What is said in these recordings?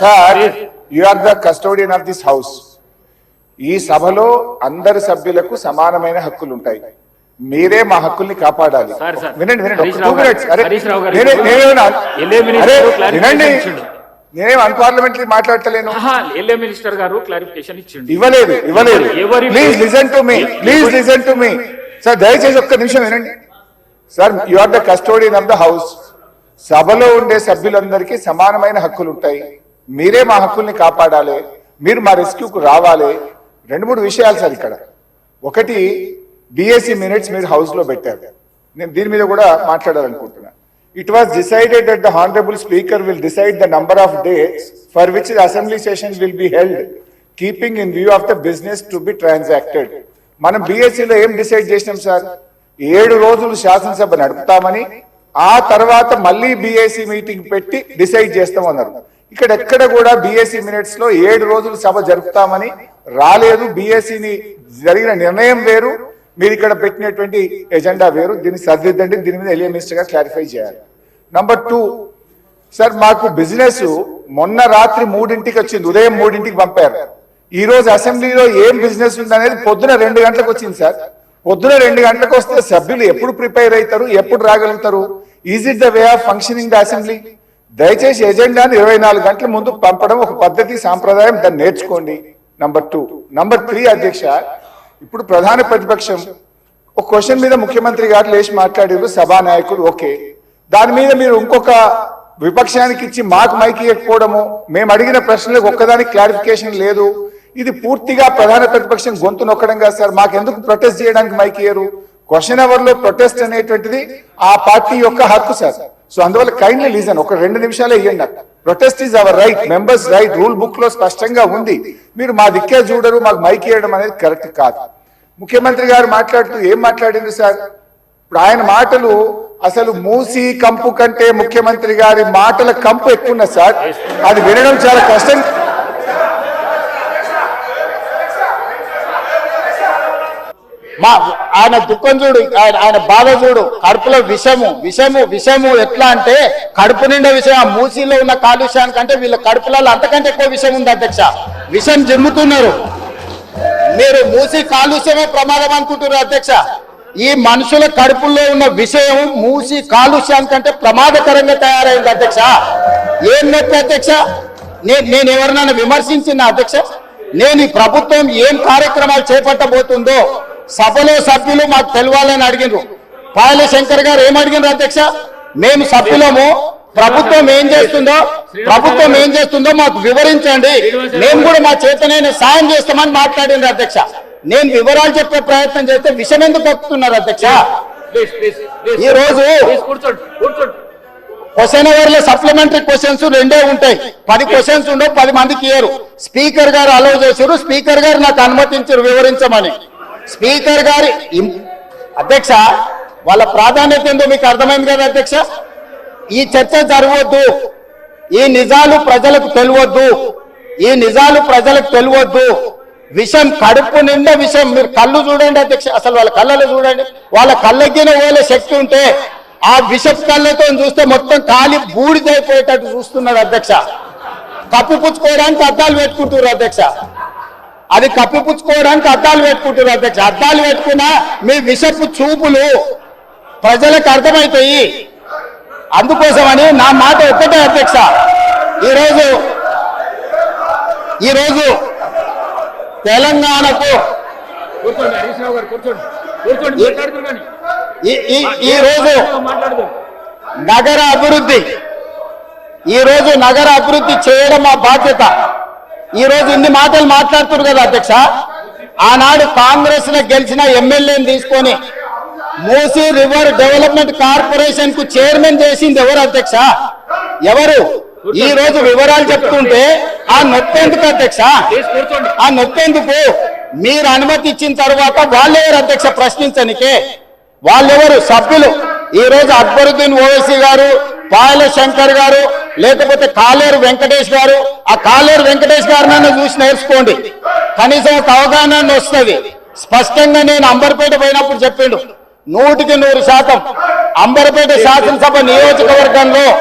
Sir you are the custodian of this house ఈ సభలో అందరి సభ్యులకు సమానమైన హక్కులు ఉంటాయి. మీరే మా హక్కుల్ని కాపాడాలి. వినండి వినండి. నేనే- వినండి. నేనేం అన్పార్లమెంటరీ మాట్లాడతలేను? ఎల్ఏ మినిస్టర్ గారు క్లారిఫికేషన్ ఇచ్చిండు. ఇవ్వలేదు ఇవ్వలేదు. Please listen to me please listen to me sir దయచేసి ఒక్క నిమిషం వినండి. Sir you are the custodian of the house సభలో ఉండే సభ్యులందరికీ సమానమైన హక్కులు ఉంటాయి మీరే మా హక్కుల్ని కాపాడాలి మీరు మా రెస్క్యూకు రావాలి. రెండు మూడు విషయాలు సార్ ఇక్కడ. ఒకటి డిఎస్సి మినిట్స్ మీరు హౌస్లో పెట్టారు. నేను దీని మీద కూడా మాట్లాడాలనుకుంటున్నాను it was decided that the honourable speaker will decide the number of days for which the assembly session will be held keeping in view of the business to be transacted మనం బీఎస్సీలో ఏం డిసైడ్ చేసినాం sir? ఏడు రోజులు శాసనసభ నడుపుతామని ఆ తర్వాత మళ్ళీ బీఎస్సీ మీటింగ్ పెట్టి డిసైడ్ చేస్తామన్నారు. ఇక్కడ ఎక్కడ కూడా బీఎస్సీ మినిట్స్లో ఏడు రోజులు సభ జరుపుతామని రాలేదు. బీఎస్సీని జరిగిన నిర్ణయం వేరు. మీరు ఇక్కడ పెట్టినటువంటి ఎజెండా వేరు. దీన్ని సరిదిద్దండి. దీని మీద ఎలియా మినిస్టర్ గారు క్లారిఫై చేయాలి. నంబర్ టూ సార్ మాకు బిజినెస్ మొన్న రాత్రి మూడింటికి వచ్చింది. ఉదయం మూడింటికి పంపారు. ఈ రోజు అసెంబ్లీలో ఏం బిజినెస్ ఉందనేది పొద్దున రెండు గంటలకు వచ్చింది సార్. పొద్దున రెండు గంటలకు వస్తే సభ్యులు ఎప్పుడు ప్రిపేర్ అవుతారు? ఎప్పుడు రాగలుగుతారు? Is it the way of functioning the assembly దయచేసి ఎజెండాను ఇరవై నాలుగు గంటల ముందు పంపడం ఒక పద్ధతి సాంప్రదాయం దాన్ని నేర్చుకోండి. నంబర్ టూ నంబర్ త్రీ అధ్యక్ష ఇప్పుడు ప్రధాన ప్రతిపక్షం. ఒక క్వశ్చన్ మీద ముఖ్యమంత్రి గారు లేచి మాట్లాడారు సభానాయకుడు ఓకే. దాని మీద మీరు ఇంకొక విపక్షానికి ఇచ్చి మాకు మైకి ఇవ్వకపోవడము మేము అడిగిన ప్రశ్నలకు ఒక్కదానికి క్లారిఫికేషన్ లేదు. ఇది పూర్తిగా ప్రధాన ప్రతిపక్షం గొంతు నొక్కడం కాదు సార్. మాకెందుకు ప్రొటెస్ట్ చేయడానికి మైకి ఇయ్యరు? క్వశ్చన్ అవర్లో ప్రొటెస్ట్ అనేటువంటిది ఆ పార్టీ యొక్క హక్కు సార్. సో అందువల్ల కైండ్లీ లీజన్ ఒక రెండు నిమిషాలే ఇవ్వండి నాకు. Protest is our right members right rule బుక్లో స్పష్టంగా ఉంది. మీరు మా దిక్కే చూడరు మాకు మైక్ ఇవ్వడం అనేది కరెక్ట్ కాదు. ముఖ్యమంత్రి గారు మాట్లాడుతూ ఏం మాట్లాడింది సార్? ఇప్పుడు ఆయన మాటలు అసలు మూసి కంపు కంటే ముఖ్యమంత్రి గారి మాటల కంపు ఎక్కువ సార్. అది వినడం చాలా కష్టం. మా ఆయన దుఃఖం చూడు ఆయన ఆయన బాధ చూడు. కడుపులో విషము విషము విషము ఎట్లా అంటే కడుపు నిండా విషయం ఆ మూసీలో ఉన్న కాలుష్యానికంటే వీళ్ళ కడుపులలో అంతకంటే ఎక్కువ విషయం ఉంది అధ్యక్ష. విషం జిమ్ముతున్నారు. మీరు మూసి కాలుష్యమే ప్రమాదం అనుకుంటున్నారు అధ్యక్ష. ఈ మనుషుల కడుపుల్లో ఉన్న విషయం మూసి కాలుష్యానికంటే ప్రమాదకరంగా తయారైంది అధ్యక్ష. ఏం నొప్పి అధ్యక్ష? నేను నేను ఎవరినైనా విమర్శించిన అధ్యక్ష? నేను ఈ ప్రభుత్వం ఏం కార్యక్రమాలు చేపట్టబోతుందో సభలో సభ్యులు మాకు తెలవాలని అడిగినారు. పాయల శంకర్ గారు ఏం అడిగినారు అధ్యక్ష? మేము సభ్యులము ప్రభుత్వం ఏం చేస్తుందో ప్రభుత్వం ఏం చేస్తుందో మాకు వివరించండి. మేము కూడా మా చేతనైన సాయం చేస్తామని మాట్లాడింది అధ్యక్ష. నేను వివరాలు చెప్పే ప్రయత్నం చేస్తే విషయం ఎందుకు కక్కుతున్నారు అధ్యక్ష? ఈ రోజు క్వశ్చన్ అవర్లో సప్లిమెంటరీ క్వశ్చన్స్ రెండే ఉంటాయి. పది క్వశ్చన్స్ ఉండవు పది మందికి ఇయ్యరు. స్పీకర్ గారు అలౌ చేశారు స్పీకర్ గారు నాకు అనుమతించారు వివరించమని. స్పీకర్ గారి అధ్యక్ష వాళ్ళ ప్రాధాన్యత ఏందో మీకు అర్థమైంది కదా అధ్యక్ష? ఈ చర్చ జరగవద్దు. ఈ నిజాలు ప్రజలకు తెలియవద్దు. ఈ నిజాలు ప్రజలకు తెలియవద్దు. విషం కడుపు నిండా విషం. మీరు కళ్ళు చూడండి అధ్యక్ష. అసలు వాళ్ళ కళ్ళలో చూడండి. వాళ్ళ కళ్ళెక్కిన పోలే శక్తి ఉంటే ఆ విషపు కళ్ళతో చూస్తే మొత్తం కాలి బూడిదైపోయేటట్టు చూస్తున్నాడు అధ్యక్ష. కప్పిపుచ్చుకోవడానికి అద్దాలు పెట్టుకుంటున్నారు అధ్యక్ష. అది కప్పిపుచ్చుకోవడానికి అద్దాలు పెట్టుకుంటున్నారు అధ్యక్ష. అద్దాలు పెట్టుకున్నా మీ విషపు చూపులు ప్రజలకు అర్థమవుతాయి అందుకోసమని నా మాట ఒక్కటే అధ్యక్ష. ఈరోజు ఈరోజు తెలంగాణకు కూర్చోండి హరీష్ రావు గారు కూర్చోండి. కూర్చోండి మాట్లాడుతున్నారు కానీ. ఈ ఈ ఈ రోజు మాట్లాడుతూ నగర అభివృద్ధి ఈ రోజు నగర అభివృద్ధి చేయడం మా బాధ్యత. ఈ రోజు ఇన్ని మాటలు మాట్లాడుతున్నారు కదా అధ్యక్ష. ఆనాడు కాంగ్రెస్ గెలిచిన ఎమ్మెల్యేని తీసుకొని మూసీ రివర్ డెవలప్మెంట్ కార్పొరేషన్కు చైర్మన్ చేసింది ఎవరు అధ్యక్ష? ఎవరు? ఈ రోజు వివరాలు చెప్తుంటే ఆ నొప్పెందుకు అధ్యక్ష? ఆ నొప్పెందుకు మీరు అనుమతి ఇచ్చిన తర్వాత వాళ్ళెవరు అధ్యక్ష ప్రశ్నించనికే? వాళ్ళెవరు? సభ్యులు. ఈ రోజు అక్బరుద్దీన్ ఓవైసీ గారు పాయల శంకర్ గారు లేకపోతే కాలేరు వెంకటేష్ గారు ఆ కాలేరు వెంకటేష్ గారినైనా చూసి నేర్చుకోండి. కనీసం ఒక అవగాహన వస్తుంది. స్పష్టంగా నేను అంబర్పేట పోయినప్పుడు చెప్పిండు. నూటికి నూరు శాతం అంబర్పేట శాసనసభ నియోజకవర్గంలో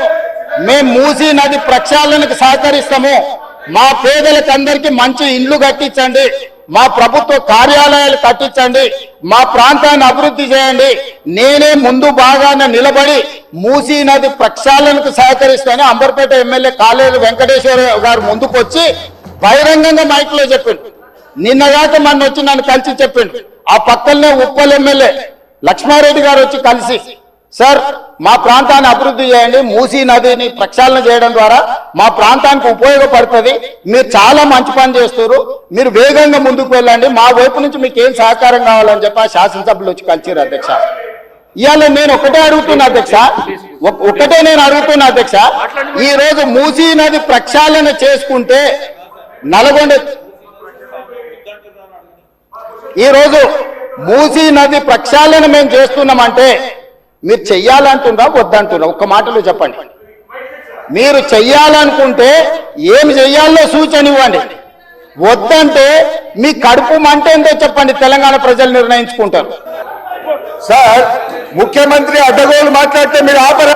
మేము మూసీ నది ప్రక్షాళనకు సహకరిస్తాము. మా పేదలకు అందరికీ మంచి ఇండ్లు కట్టించండి. మా ప్రభుత్వ కార్యాలయాలు కట్టించండి. మా ప్రాంతాన్ని అభివృద్ధి చేయండి. నేనే ముందు భాగాన నిలబడి మూసీ నది ప్రక్షాళనకు సహకరిస్తాను అంబర్పేట ఎమ్మెల్యే కాలేరు వెంకటేశ్వర గారు ముందుకు వచ్చి బహిరంగంగా మైక్లో చెప్పిండు. నిన్నగాక మొన్న వచ్చి నన్ను కలిసి చెప్పిండు. ఆ పక్కనే ఉప్పల్ ఎమ్మెల్యే లక్ష్మారెడ్డి గారు వచ్చి కలిసి సార్ మా ప్రాంతాన్ని అభివృద్ధి చేయండి మూసీ నదిని ప్రక్షాళన చేయడం ద్వారా మా ప్రాంతానికి ఉపయోగపడుతుంది. మీరు చాలా మంచి పని చేస్తారు మీరు వేగంగా ముందుకు వెళ్ళండి. మా వైపు నుంచి మీకు ఏం సహకారం కావాలని చెప్పి ఆ శాసనసభలు వచ్చి కలిసిరు అధ్యక్ష. ఇవాళ నేను ఒకటే అడుగుతున్నా అధ్యక్ష. ఒక్- ఒకటే నేను అడుగుతున్నా అధ్యక్ష. ఈ రోజు మూసీ నది ప్రక్షాళన చేసుకుంటే నల్గొండ ఈ రోజు మూసీ నది ప్రక్షాళన మేము చేస్తున్నామంటే మీరు చెయ్యాలంటున్నా వద్దంటున్నా ఒక్క మాటలో చెప్పండి. మీరు చెయ్యాలనుకుంటే ఏమి చెయ్యాలో సూచన ఇవ్వండి. వద్దంటే మీ కడుపు మంట ఏంటో చెప్పండి. తెలంగాణ ప్రజలు నిర్ణయించుకుంటారు. సార్ ముఖ్యమంత్రి అడ్డగోలు మాట్లాడితే మీరు ఆపరా